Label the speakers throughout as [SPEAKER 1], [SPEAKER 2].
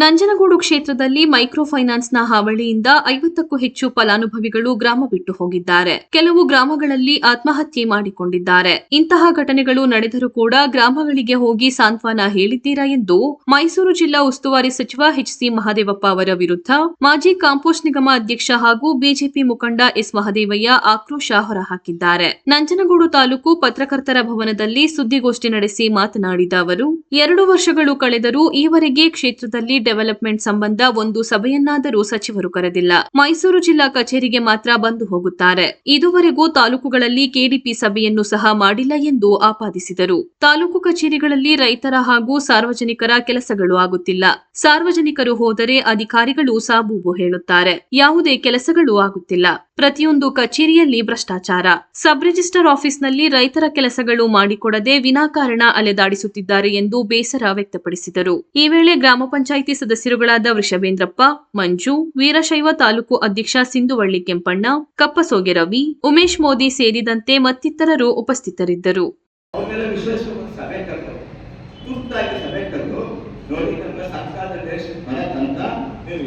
[SPEAKER 1] ನಂಜನಗೂಡು ಕ್ಷೇತ್ರದಲ್ಲಿ ಮೈಕ್ರೋ ಫೈನಾನ್ಸ್ನ ಹಾವಳಿಯಿಂದ ಐವತ್ತಕ್ಕೂ ಹೆಚ್ಚು ಫಲಾನುಭವಿಗಳು ಗ್ರಾಮ ಬಿಟ್ಟು ಹೋಗಿದ್ದಾರೆ. ಕೆಲವು ಗ್ರಾಮಗಳಲ್ಲಿ ಆತ್ಮಹತ್ಯೆ ಮಾಡಿಕೊಂಡಿದ್ದಾರೆ. ಇಂತಹ ಘಟನೆಗಳು ನಡೆದರೂ ಕೂಡ ಗ್ರಾಮಗಳಿಗೆ ಹೋಗಿ ಸಾಂತ್ವನ ಹೇಳಿದ್ದೀರಾ ಎಂದು ಮೈಸೂರು ಜಿಲ್ಲಾ ಉಸ್ತುವಾರಿ ಸಚಿವ ಎಚ್ ಸಿ ಮಹದೇವಪ್ಪ ಅವರ ವಿರುದ್ಧ ಮಾಜಿ ಕಾಂಪೋಸ್ಟ್ ನಿಗಮ ಅಧ್ಯಕ್ಷ ಹಾಗೂ ಬಿಜೆಪಿ ಮುಖಂಡ ಎಸ್ ಮಹದೇವಯ್ಯ ಆಕ್ರೋಶ ಹೊರಹಾಕಿದ್ದಾರೆ. ನಂಜನಗೂಡು ತಾಲೂಕು ಪತ್ರಕರ್ತರ ಭವನದಲ್ಲಿ ಸುದ್ದಿಗೋಷ್ಠಿ ನಡೆಸಿ ಮಾತನಾಡಿದ ಅವರು, ಎರಡು ವರ್ಷಗಳು ಕಳೆದರೂ ಈವರೆಗೆ ಕ್ಷೇತ್ರದಲ್ಲಿ ಡೆವಲಪ್ಮೆಂಟ್ ಸಂಬಂಧ ಒಂದು ಸಭೆಯನ್ನಾದರೂ ಸಚಿವರು ಕರೆದಿಲ್ಲ. ಮೈಸೂರು ಜಿಲ್ಲಾ ಕಚೇರಿಗೆ ಮಾತ್ರ ಬಂದು ಹೋಗುತ್ತಾರೆ. ಇದುವರೆಗೂ ತಾಲೂಕುಗಳಲ್ಲಿ ಕೆಡಿಪಿ ಸಭೆಯನ್ನು ಸಹ ಮಾಡಿಲ್ಲ ಎಂದು ಆಪಾದಿಸಿದರು. ತಾಲೂಕು ಕಚೇರಿಗಳಲ್ಲಿ ರೈತರ ಹಾಗೂ ಸಾರ್ವಜನಿಕರ ಕೆಲಸಗಳು ಆಗುತ್ತಿಲ್ಲ. ಸಾರ್ವಜನಿಕರು ಹೋದರೆ ಅಧಿಕಾರಿಗಳು ಸಾಬೂಬು ಹೇಳುತ್ತಾರೆ. ಯಾವುದೇ ಕೆಲಸಗಳು ಆಗುತ್ತಿಲ್ಲ. ಪ್ರತಿಯೊಂದು ಕಚೇರಿಯಲ್ಲಿ ಭ್ರಷ್ಟಾಚಾರ. ಸಬ್ ರಿಜಿಸ್ಟರ್ ಆಫೀಸ್ನಲ್ಲಿ ರೈತರ ಕೆಲಸಗಳು ಮಾಡಿಕೊಡದೆ ವಿನಾಕಾರಣ ಅಲೆದಾಡಿಸುತ್ತಿದ್ದಾರೆ ಎಂದು ಬೇಸರ ವ್ಯಕ್ತಪಡಿಸಿದರು. ಈ ವೇಳೆ ಗ್ರಾಮ ಪಂಚಾಯಿತಿ ಸದಸ್ಯರುಗಳಾದ ವೃಷಭೇಂದ್ರಪ್ಪ, ಮಂಜು, ವೀರಶೈವ ತಾಲೂಕು ಅಧ್ಯಕ್ಷ ಸಿಂಧುವಳ್ಳಿ ಕೆಂಪಣ್ಣ, ಕಪ್ಪಸೋಗೆ ರವಿ, ಉಮೇಶ್ ಮೋದಿ ಸೇರಿದಂತೆ ಮತ್ತಿತರರು ಉಪಸ್ಥಿತರಿದ್ದರು.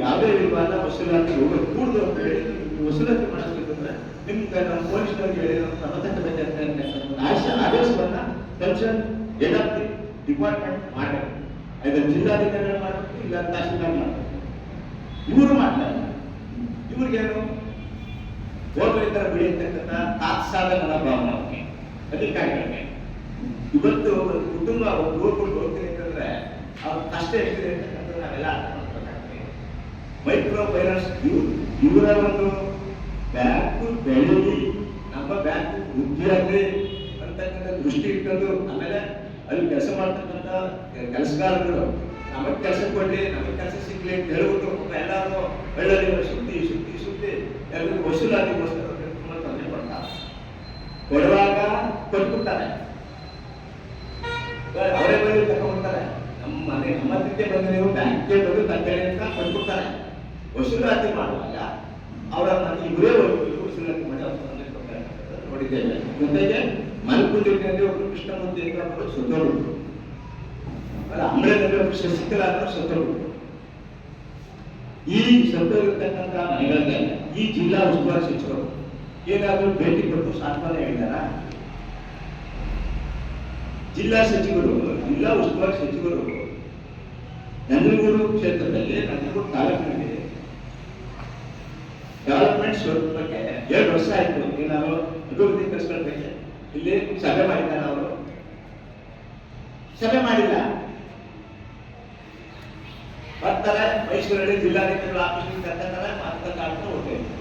[SPEAKER 2] ಯಾವುದೇ ವಿವಾದ ವಸೂಲಾತಿ ಹೋಗೋದು ಕೂಡದು ಅಂತ ಹೇಳಿ ವಸೂಲಾತಿ ಮಾಡಿಸ್ಬೇಕಂದ್ರೆ ನಿಮ್ಗೆ ನಮ್ಮ ಪೊಲೀಸ್ನವ್ರಿಗೆ ಹೇಳಿ ನಮ್ಮ ಕ್ರಮ ತಗೋಬೇಕಂತ ಆದೇಶ ಆದೇಶವನ್ನ ಹೆಡ್ ಆಫ್ ಡಿಪಾರ್ಟ್ಮೆಂಟ್ ಮಾಡಬೇಕು. ಇದು ಜಿಲ್ಲಾಧಿಕಾರಿಗಳು ಮಾಡಬೇಕು, ಇಲ್ಲ ತಹಶೀಲ್ದಾರ್ ಮಾಡಬೇಕು. ಇವರು ಮಾಡ್ತಾರೆ. ಇವ್ರಿಗೇನು? ಹೋಗ್ಲಿಕ್ಕರ ಬೆಳೆಯತಕ್ಕಂಥ ತಾತ್ಸಾದ ಭಾವನೆ. ಅವ್ರಿಗೆ ಅಧಿಕಾರಿಗಳಿಗೆ. ಇವತ್ತು ಕುಟುಂಬ ಒಂದು ಓದ್ಕೊಂಡು ಹೋಗ್ತೀನಿ ಅಂತಂದ್ರೆ ಅವ್ರ ಕಷ್ಟ ಎಷ್ಟಿದೆ ಅಂತಕ್ಕಂಥದ್ದು ನಾವೆಲ್ಲ ಅರ್ಥ ಮಾಡ್ಬೇಕಾಗ್ತದೆ ಮೈಕ್ರೋ ಫೈನಾನ್ಸ್ ಇವರ ಒಂದು ಬ್ಯಾಂಕು ಬೆಳೆದಿ ನಮ್ಮ ಬ್ಯಾಂಕ್ ವೃದ್ಧಿ ಆಗಲಿ ಅಂತಕ್ಕಂಥ ದೃಷ್ಟಿ ಇಟ್ಕೊಂಡು ಆಮೇಲೆ ಅಲ್ಲಿ ಕೆಲಸ ಮಾಡ್ತಕ್ಕಂಥ ಕೆಲಸಗಾರರು ನಮಗೆ ಕೆಲಸ ಕೊಡ್ಲಿ, ನಮಗೆ ಕೆಲಸ ಸಿಗ್ಲಿ ಅಂತ ಹೇಳ್ಬಿಟ್ಟು ಎಲ್ಲರೂ ಬೆಳ್ಳಲ್ಲಿ ಸುದ್ದಿ ಸುದ್ದಿ ಸುದ್ದಿ ಎಲ್ಲರಿಗೂ ವಸೂಲಾತಿಗೋಸ್ಕರ ತುಂಬ ತೊಂದರೆ ಕೊಡುವಾಗ ಕೊಟ್ಬಿಡ್ತಾರೆ. ಅವರೇ ಬಂದು ತಗೊಂಡ್ಬಿಡ್ತಾರೆ. ನಮ್ಮ ಮನೆ, ನಮ್ಮ ಬಂದು ನೀವು ಬ್ಯಾಂಕ್ಗೆ ಬಂದು ತಂದೆ ಅಂತ ಕೊಟ್ಬಿಡ್ತಾರೆ. ವಸೂಲಾತಿ ಮಾಡುವಾಗ ಅವರ ಇವರೇ ಅವ್ರ ಅಂತ ನೋಡಿದ್ದೇವೆ ಜೊತೆಗೆ ಮಲ್ಕುಂದಿನಲ್ಲಿ ಒಬ್ಬರು ಕೃಷ್ಣಮೂರ್ತಿ ಅಂತ ಒಬ್ಬರು ಸುತ್ತೋಡ್ಬಿಟ್ರು ಅಲ್ಲ ಅಂಬಳದಲ್ಲಿ ಅಂತ ಸುತ್ತಲು ಈ ಸತ್ತೋಗಿರ್ತಕ್ಕಂಥ ಮನೆಗಳಲ್ಲಿ ಈ ಜಿಲ್ಲಾ ಉಸ್ತುವಾರಿ ಸಚಿವರು ಏನಾದರೂ ಭೇಟಿ ಕೊಟ್ಟು ಸಾಂತ್ವನ ಹೇಳಿದಾರ? ಜಿಲ್ಲಾ ಸಚಿವರು, ಜಿಲ್ಲಾ ಉಸ್ತುವಾರಿ ಸಚಿವರು, ನಂಜನಗೂಡು ಕ್ಷೇತ್ರದಲ್ಲಿ, ನಂಜನಗೂಡು ತಾಲೂಕಿನಲ್ಲಿ ಸ್ವರೂಪಕ್ಕೆ ಎರಡು ವರ್ಷ ಆಯ್ತು. ಏನಾದ್ರು ಅಭಿವೃದ್ಧಿ ಕೆಲಸಗಳ ಬಗ್ಗೆ ಇಲ್ಲಿ ಸಭೆ ಮಾಡಿದ್ದಾರೆ ಅವರು. ಸಭೆ ಮಾಡಿಲ್ಲ. ಬರ್ತಾರೆ. ಮೈಸೂರಲ್ಲಿ ಜಿಲ್ಲಾಧಿಕಾರಿಗಳು ಆಫೀಸ್ ಕರ್ತಾರೆ ಮಾತುಕತೆ ಆಡ್ತಾ ಹೋಗ್ತೇವೆ